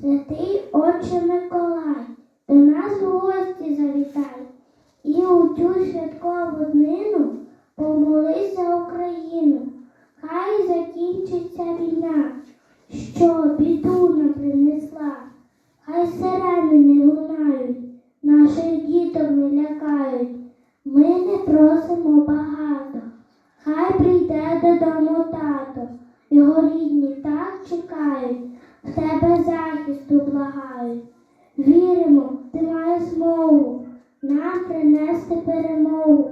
Святий Отче Миколай, до нас в гості завітай, і у цю святкову днину помолись за Україну. Хай закінчиться війна, що біду нам принесла. Хай сирени не лунають, наших діток не лякають. Ми не просимо Віримо, ти маєш змогу нам принести перемогу.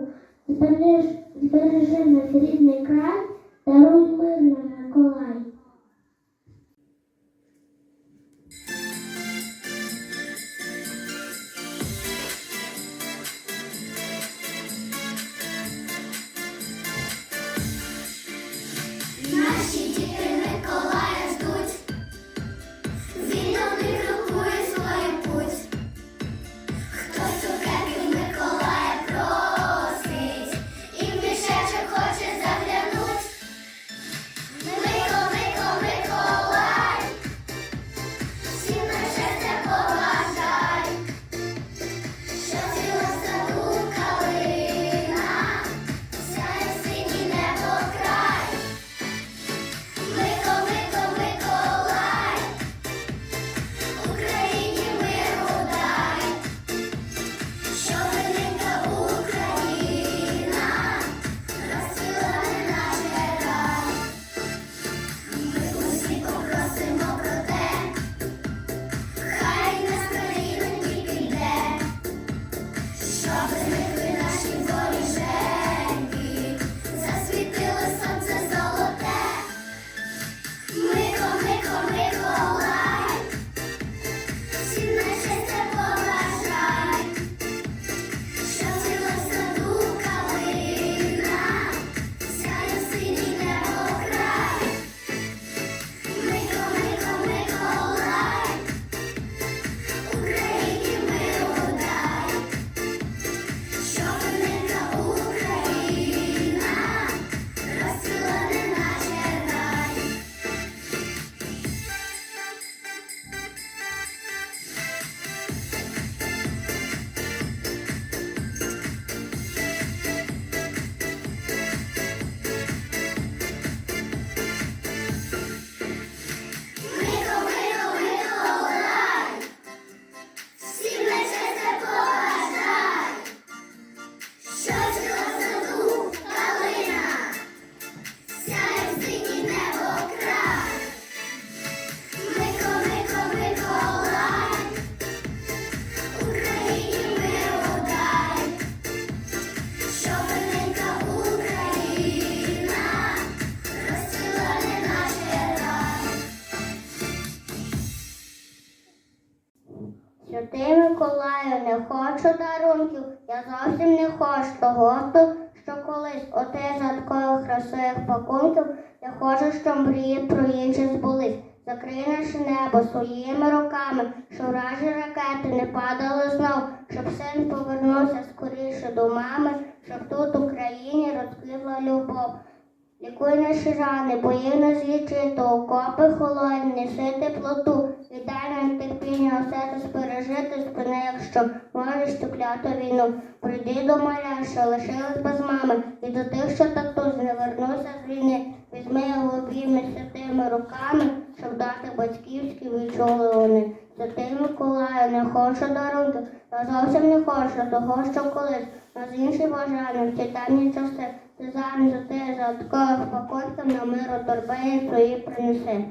Збереж, збережи наш рідний край, даруй мир нам, Миколай. Наші діти Святий Миколаю, не хочу дарунків, я зовсім не хочу того, то, що колись оти за такою красою пакунків, я хочу, щоб мрії про інші збулись. Закрий наше небо своїми руками, щоб вражі ракети не падали знов, щоб син повернувся скоріше до мами, щоб тут в Україні розквітла любов. Лікуй наші рани, бої нас лічити, окопи холодні, неси теплоту, віддай нам терпіння, усе це спережити, спини, якщо можеш цю кляту війну. Прийди до маля, що лишилась без мами, і до тих, що татусь не вернувся з війни. Візьми його обійми святими руками, щоб дати батьківські відчули вони. Святий Миколаю, не хочу дарунки, я зовсім не хочу того, що колись нас інші бажання в ті темні часи. За те за такого пакунком на миру торбеї свої принеси.